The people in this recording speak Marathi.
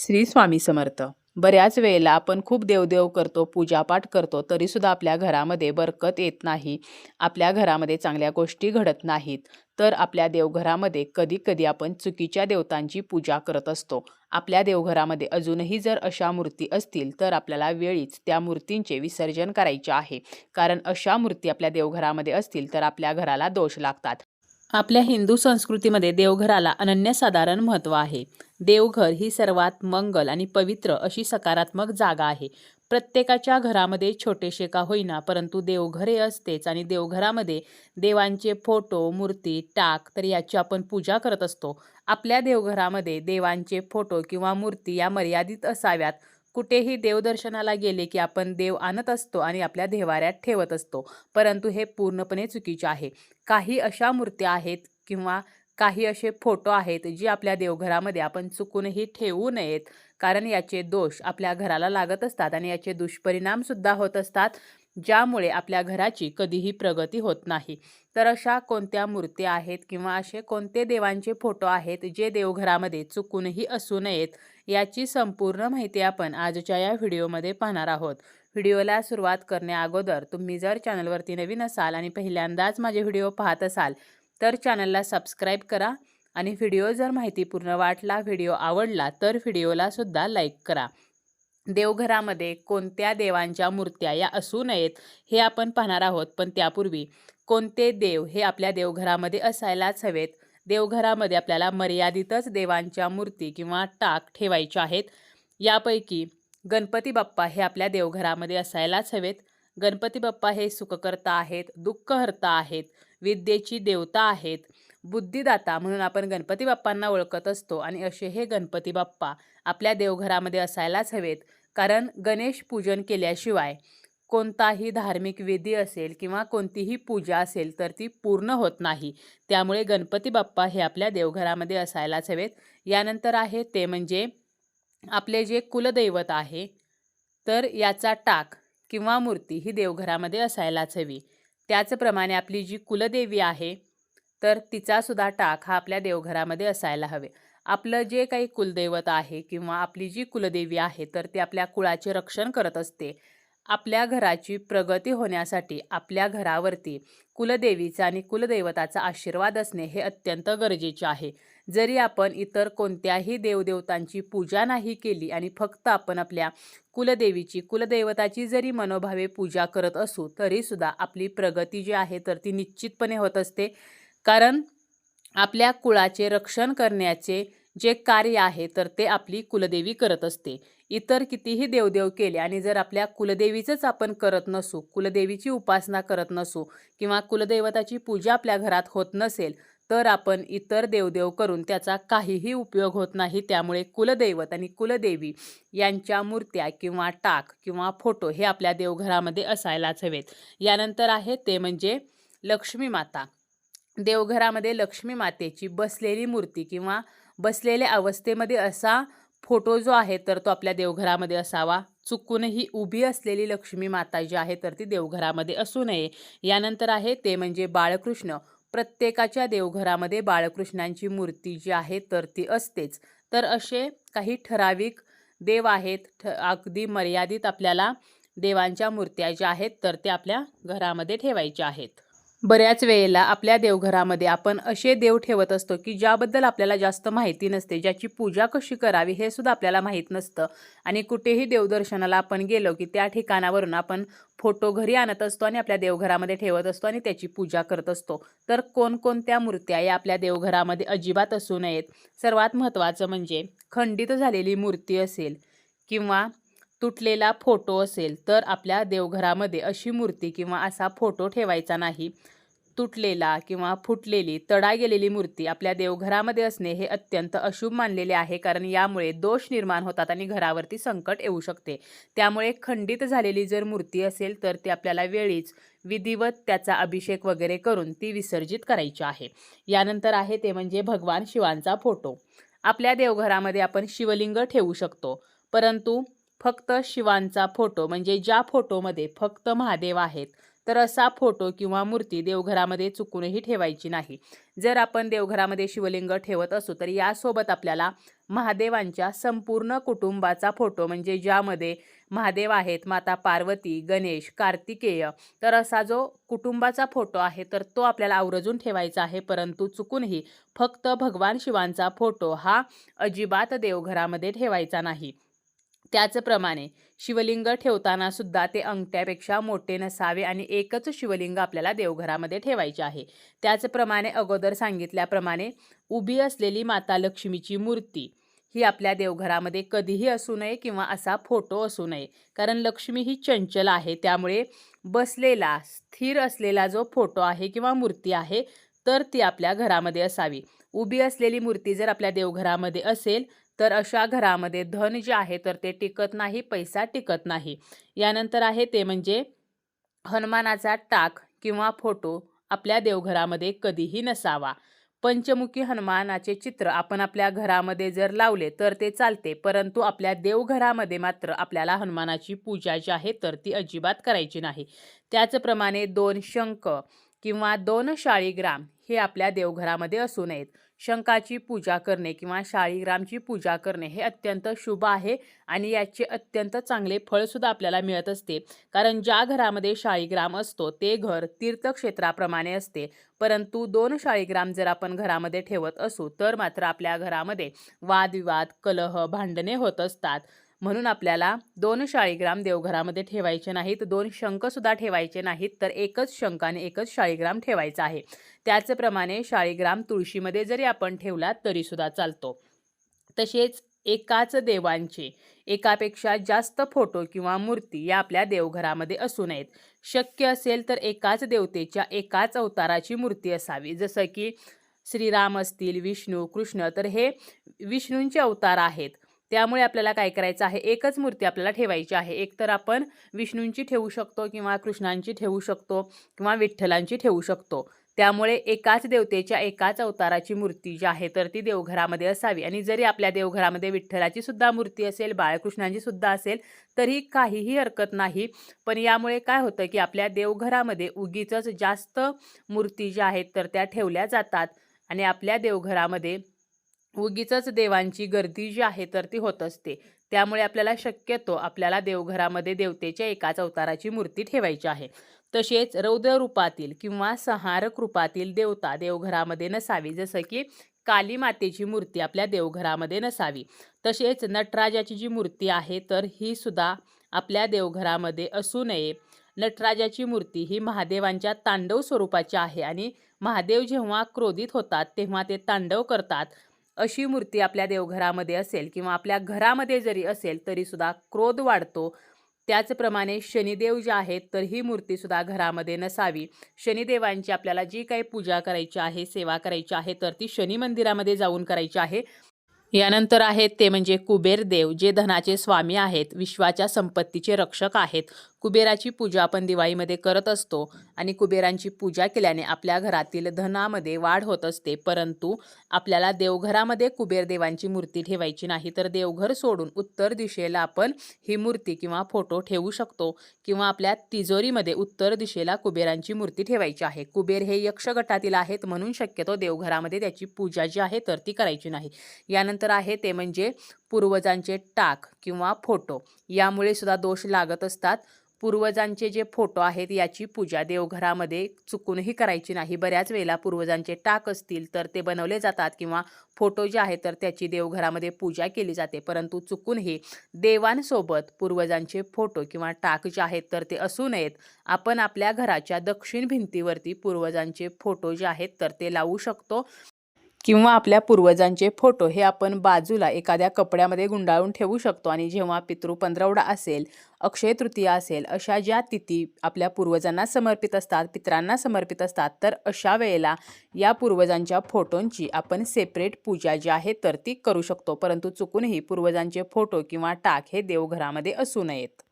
श्री स्वामी समर्थ. बऱ्याच वेळेला आपण खूप देवदेव करतो पूजापाठ करतो तरीसुद्धा आपल्या घरामध्ये बरकत येत नाही. आपल्या घरामध्ये चांगल्या गोष्टी घडत नाहीत. तर आपल्या देवघरामध्ये कधी कधी आपण चुकीच्या देवतांची पूजा करत असतो. आपल्या देवघरामध्ये अजूनही जर अशा मूर्ती असतील तर आपल्याला वेळीच त्या मूर्तींचे विसर्जन करायचे आहे. कारण अशा मूर्ती आपल्या देवघरामध्ये असतील तर आपल्या घराला दोष लागतात. आपल्या हिंदू संस्कृतीमध्ये देवघराला अनन्यसाधारण महत्त्व आहे. देवघर ही सर्वात मंगल आणि पवित्र अशी सकारात्मक जागा आहे. प्रत्येकाच्या घरामध्ये छोटेसे का होईना परंतु देवघर हे असतेच आणि देवघरामध्ये देवांचे फोटो मूर्ती टाक तर याची आपण पूजा करत असतो. आपल्या देवघरामध्ये देवांचे फोटो किंवा मूर्ती या मर्यादित असाव्यात. कुठेही देवदर्शनाला गेले की आपण देव आणत असतो आणि आपल्या देवाऱ्यात ठेवत असतो. परंतु हे पूर्णपणे चुकीचे आहे. काही अशा मूर्त्या आहेत किंवा काही असे फोटो आहेत जे आपल्या देवघरामध्ये आपण चुकूनही ठेवू नयेत. कारण याचे दोष आपल्या घराला लागत असतात आणि याचे दुष्परिणामसुद्धा होत असतात. ज्यामुळे आपल्या घराची कधीही प्रगती होत नाही. तर अशा कोणत्या मूर्ती आहेत किंवा असे कोणते देवांचे फोटो आहेत जे देवघरामध्ये चुकूनही असू नयेत याची संपूर्ण माहिती आपण आजच्या या व्हिडिओमध्ये पाहणार आहोत. व्हिडिओला सुरुवात करण्याअगोदर तुम्ही जर चॅनलवरती नवीन असाल आणि पहिल्यांदाच माझे व्हिडिओ पाहत असाल तर चॅनलला सबस्क्राईब करा आणि व्हिडिओ जर माहितीपूर्ण वाटला व्हिडिओ आवडला तर व्हिडिओला सुद्धा लाईक करा. देवघरामध्ये कोणत्या देवांच्या मूर्त्या या असू नयेत हे आपण पाहणार आहोत. पण त्यापूर्वी कोणते देव हे आपल्या देवघरामध्ये असायलाच हवेत? देवघरामध्ये आपल्याला मर्यादितच देवांच्या मूर्ती किंवा टाक ठेवायच्या आहेत. यापैकी गणपती बाप्पा हे आपल्या देवघरामध्ये असायलाच हवेत. गणपती बाप्पा हे सुखकर्ता आहेत दुःखहर्ता आहेत विद्येची देवता आहेत बुद्धिदाता म्हणून आपण गणपती बाप्पांना ओळखत असतो आणि असे हे गणपती बाप्पा आपल्या देवघरामध्ये असायलाच हवेत. कारण गणेश पूजन केल्याशिवाय कोणताही धार्मिक विधी असेल किंवा कोणतीही पूजा असेल तर ती पूर्ण होत नाही. त्यामुळे गणपती बाप्पा हे आपल्या देवघरामध्ये असायलाच हवेत. यानंतर आहे ते म्हणजे आपले जे कुलदैवत आहे तर याचा टाक किंवा मूर्ती ही देवघरामध्ये असायलाच हवी. त्याचप्रमाणे आपली जी कुलदेवी आहे तर तिचासुद्धा टाक हा आपल्या देवघरामध्ये असायला हवे. आपलं जे काही कुलदैवत आहे किंवा आपली जी कुलदेवी आहे तर ती आपल्या कुळाचे रक्षण करत असते. आपल्या घराची प्रगती होण्यासाठी आपल्या घरावरती कुलदेवीचा आणि कुलदैवताचा आशीर्वाद असणे हे अत्यंत गरजेचे आहे. जरी आपण इतर कोणत्याही देवदेवतांची पूजा नाही केली आणि फक्त आपण आपल्या कुलदेवीची कुलदैवताची जरी मनोभावे पूजा करत असू तरीसुद्धा आपली प्रगती जी आहे तर ती निश्चितपणे होत असते. कारण आपल्या कुळाचे रक्षण करण्याचे जे कार्य आहे तर ते आपली कुलदेवी करत असते. इतर कितीही देवदेव केले आणि जर आपल्या कुलदेवीचंच आपण करत नसू कुलदेवीची उपासना करत नसू किंवा कुलदैवताची पूजा आपल्या घरात होत नसेल तर आपण इतर देवदेव करून त्याचा काहीही उपयोग होत नाही. त्यामुळे कुलदैवत आणि कुलदेवी यांच्या मूर्त्या किंवा टाक किंवा फोटो हे आपल्या देवघरामध्ये असायलाच हवेत. यानंतर आहे ते म्हणजे लक्ष्मी माता. देवघरामध्ये लक्ष्मी मातेची बसलेली मूर्ती किंवा बसलेल्या अवस्थेमध्ये असा फोटो जो आहे तर तो आपल्या देवघरामध्ये असावा. चुकूनही उभी असलेली लक्ष्मी माता जी आहे तर ती देवघरामध्ये असू नये. यानंतर आहे ते म्हणजे बाळकृष्ण. प्रत्येकाच्या देवघरामध्ये बाळकृष्णांची मूर्ती जी आहे तर ती असतेच. तर असे काही ठराविक देव आहेत ठ अगदी मर्यादित आपल्याला देवांच्या मूर्त्या ज्या आहेत तर ते आपल्या घरामध्ये ठेवायच्या आहेत. बऱ्याच वेळेला आपल्या देवघरामध्ये आपण असे देव ठेवत असतो की ज्याबद्दल आपल्याला जास्त माहिती नसते ज्याची पूजा कशी करावी हे सुद्धा आपल्याला माहीत नसतं. आणि कुठेही देवदर्शनाला आपण गेलो की त्या ठिकाणावरून आपण फोटो घरी आणत असतो आणि आपल्या देवघरामध्ये ठेवत असतो आणि त्याची पूजा करत असतो. तर कोणकोणत्या मूर्त्या या आपल्या देवघरामध्ये अजिबात असू नयेत. सर्वात महत्त्वाचं म्हणजे खंडित झालेली मूर्ती असेल किंवा तुटलेला फोटो असेल तर आपल्या देवघरामध्ये अशी मूर्ती किंवा असा फोटो ठेवायचा नाही. तुटलेला किंवा फुटलेली तडा गेलेली मूर्ती आपल्या देवघरामध्ये असणे हे अत्यंत अशुभ मानलेले आहे. कारण यामुळे दोष निर्माण होतात आणि घरावरती संकट येऊ शकते. त्यामुळे खंडित झालेली जर मूर्ती असेल तर ती आपल्याला वेळीच विधिवत त्याचा अभिषेक वगैरे करून ती विसर्जित करायची आहे. यानंतर आहे ते म्हणजे भगवान शिवांचा फोटो. आपल्या देवघरामध्ये आपण शिवलिंग ठेवू शकतो. परंतु फक्त शिवांचा फोटो म्हणजे ज्या फोटोमध्ये फक्त महादेव आहेत तर असा फोटो किंवा मूर्ती देवघरामध्ये चुकूनही ठेवायची नाही. जर आपण देवघरामध्ये शिवलिंग ठेवत असू तर यासोबत आपल्याला महादेवांच्या संपूर्ण कुटुंबाचा फोटो म्हणजे ज्यामध्ये महादेव आहेत माता पार्वती गणेश कार्तिकेय तर असा जो कुटुंबाचा फोटो आहे तर तो आपल्याला आवर्जून ठेवायचा आहे. परंतु चुकूनही फक्त भगवान शिवांचा फोटो हा अजिबात देवघरामध्ये ठेवायचा नाही. त्याचप्रमाणे शिवलिंग ठेवताना सुद्धा ते अंगठ्यापेक्षा मोठे नसावे आणि एकच शिवलिंग आपल्याला देवघरामध्ये ठेवायचे आहे. त्याचप्रमाणे अगोदर सांगितल्याप्रमाणे उभी असलेली माता लक्ष्मीची मूर्ती ही आपल्या देवघरामध्ये कधीही असू नये किंवा असा फोटो असू नये. कारण लक्ष्मी ही चंचल आहे त्यामुळे बसलेला स्थिर असलेला जो फोटो आहे किंवा मूर्ती आहे तर ती आपल्या घरामध्ये असावी. उभी असलेली मूर्ती जर आपल्या देवघरामध्ये असेल तर अशा घरामध्ये धन जे आहे तर ते टिकत नाही पैसा टिकत नाही. यानंतर आहे ते म्हणजे हनुमानाचा टाक किंवा फोटो आपल्या देवघरामध्ये कधीही नसावा. पंचमुखी हनुमानाचे चित्र आपण आपल्या घरामध्ये जर लावले तर ते चालते. परंतु आपल्या देवघरामध्ये मात्र आपल्याला हनुमानाची पूजा जी आहे तर ती अजिबात करायची नाही. त्याचप्रमाणे दोन शंख किंवा दोन शाळीग्राम हे आपल्या देवघरामध्ये असू नयेत. शंखाची पूजा करणे किंवा शाळीग्रामची पूजा करणे हे अत्यंत शुभ आहे आणि याचे अत्यंत चांगले फळसुद्धा आपल्याला मिळत असते. कारण ज्या घरामध्ये शाळीग्राम असतो ते घर तीर्थक्षेत्राप्रमाणे असते. परंतु दोन शाळीग्राम जर आपण घरामध्ये ठेवत असू तर मात्र आपल्या घरामध्ये वादविवाद कलह भांडणे होत असतात. म्हणून आपल्याला दोन शाळीग्राम देवघरामध्ये ठेवायचे नाहीत दोन शंखसुद्धा ठेवायचे नाहीत तर एकच शंख आणि एकच शाळीग्राम ठेवायचा आहे. त्याचप्रमाणे शाळीग्राम तुळशीमध्ये जरी आपण ठेवला तरीसुद्धा चालतो. तसेच एकाच देवांचे एकापेक्षा जास्त फोटो किंवा मूर्ती या आपल्या देवघरामध्ये असू नयेत. शक्य असेल तर एकाच देवतेच्या एकाच अवताराची मूर्ती असावी. जसं की श्रीराम असतील विष्णू कृष्ण तर हे विष्णूंचे अवतार आहेत. त्यामुळे आपल्याला काय करायचं आहे? एकच मूर्ती आपल्याला ठेवायची आहे. एक तर आपण विष्णूंची ठेवू शकतो किंवा कृष्णांची ठेवू शकतो किंवा विठ्ठलांची ठेवू शकतो. त्यामुळे एकाच देवतेच्या एकाच अवताराची मूर्ती जी आहे तर ती देवघरामध्ये असावी. आणि जरी आपल्या देवघरामध्ये विठ्ठलाची सुद्धा मूर्ती असेल बाळकृष्णांची सुद्धा असेल तरी काहीही हरकत नाही. पण यामुळे काय होतं की आपल्या देवघरामध्ये उगीच जास्त मूर्ती ज्या आहेत तर त्या ठेवल्या जातात. आणि आपल्या देवघरामध्ये उगीच देवांची गर्दी जी आहे तर ती होत असते. त्यामुळे आपल्याला शक्यतो आपल्याला देवघरामध्ये देवतेच्या एकाच अवताराची मूर्ती ठेवायची आहे. तसेच रौद्र रूपातील किंवा संहारक रूपातील देवता देवघरामध्ये नसावी. जसं की काली मातेची मूर्ती आपल्या देवघरामध्ये नसावी. तसेच नटराजाची जी मूर्ती आहे तर ही सुद्धा आपल्या देवघरामध्ये असू नये. नटराजाची मूर्ती ही महादेवांच्या तांडव स्वरूपाची आहे आणि महादेव जेव्हा क्रोधित होतात तेव्हा ते तांडव करतात. अशी मूर्ती आपल्या देवघरामध्ये असेल किंवा आपल्या घरामध्ये जरी असेल तरीसुद्धा क्रोध वाढतो. त्याचप्रमाणे शनिदेव जे आहेत तर ही मूर्तीसुद्धा घरामध्ये नसावी. शनिदेवांची आपल्याला जी काही पूजा करायची आहे सेवा करायची आहे तर ती शनी मंदिरामध्ये जाऊन करायची आहे. यानंतर आहेत ते म्हणजे कुबेर देव जे धनाचे स्वामी आहेत विश्वाच्या संपत्तीचे रक्षक आहेत. कुबेराची पूजा आपण दिवाळीमध्ये करत असतो आणि कुबेरांची पूजा केल्याने आपल्या घरातील धनामध्ये वाढ होत असते. परंतु आपल्याला देवघरामध्ये कुबेर देवांची मूर्ती ठेवायची नाही तर देवघर सोडून उत्तर दिशेला आपण ही मूर्ती किंवा फोटो ठेवू शकतो किंवा आपल्या तिजोरीमध्ये उत्तर दिशेला कुबेरांची मूर्ती ठेवायची आहे. कुबेर हे यक्षगटातील आहेत म्हणून शक्यतो देवघरामध्ये त्याची पूजा जी आहे तर ती करायची नाही. यानंतर आहे ते म्हणजे पूर्वजांचे टाक किंवा फोटो. यामुळे सुद्धा दोष लागत असतात. पूर्वजांचे जे फोटो आहेत याची पूजा देवघरामध्ये चुकूनही करायची नाही. बऱ्याच वेळेला पूर्वजांचे टाक असतील तर ते बनवले जातात किंवा फोटो जे आहेत तर त्याची देवघरामध्ये पूजा केली जाते. परंतु चुकूनही देवांसोबत पूर्वजांचे फोटो किंवा टाक जे आहेत तर ते असू नयेत. आपण आपल्या घराच्या दक्षिण भिंतीवरती पूर्वजांचे फोटो जे आहेत तर ते लावू शकतो. किंवा आपल्या पूर्वजांचे फोटो हे आपण बाजूला एखाद्या कपड्यामध्ये गुंडाळून ठेवू शकतो. आणि जेव्हा पितृ पंधरवडा असेल अक्षय तृतीया असेल अशा ज्या तिथी आपल्या पूर्वजांना समर्पित असतात पितरांना समर्पित असतात तर अशा वेळेला या पूर्वजांच्या फोटोंची आपण सेपरेट पूजा जी आहे तर ती करू शकतो. परंतु चुकूनही पूर्वजांचे फोटो किंवा टाक हे देवघरामध्ये असू नयेत.